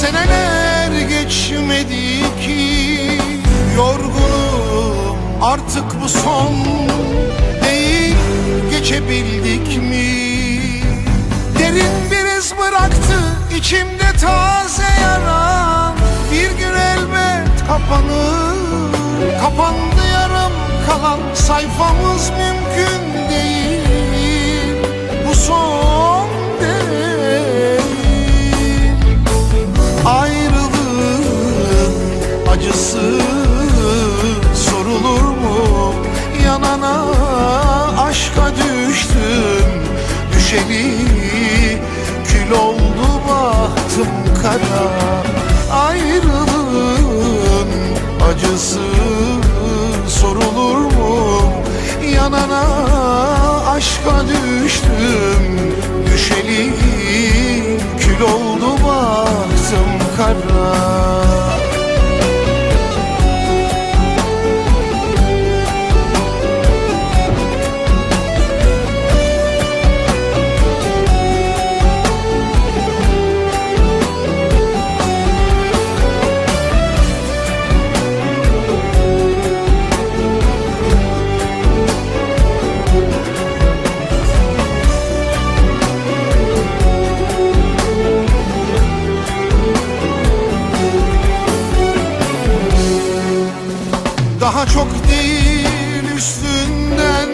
Seneler geçmedi ki Yorgunum artık bu son Değil geçebildik mi? Derin bir iz bıraktı içimde taze yara. Bir gün elbet kapanır Kapandı yarım kalan sayfamız mümkün sorulur mu? Yanana aşka düştüm Düşeli kül oldu bahtım kara Ayrılığın acısı sorulur mu? Yanana aşka düştüm Düşeli kül oldu bahtım kara Daha çok değil üstünden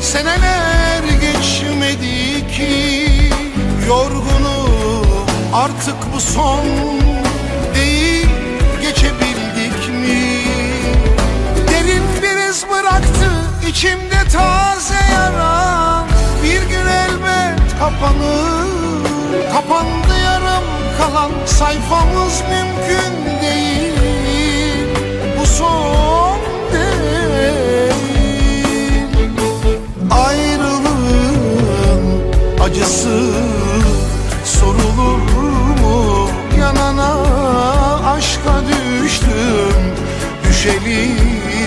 Seneler geçmedi ki Yorgunum artık bu son Değil geçebildik mi? Derin bir iz bıraktı içimde taze yara. Bir gün elbet kapanır. Kapandı yarım kalan sayfamız mümkün değil. Bu son Düşeli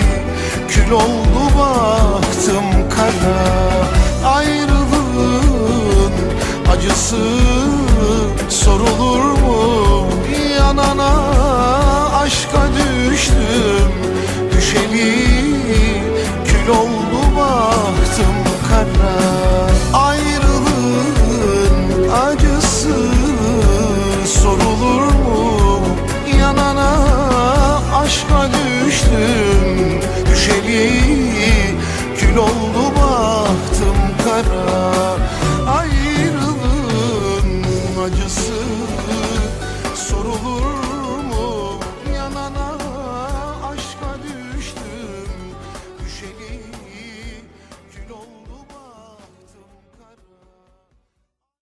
kül oldu baktım kara. Ayrılığın acısı sorulur mu? Yanana oldu bahtım kara.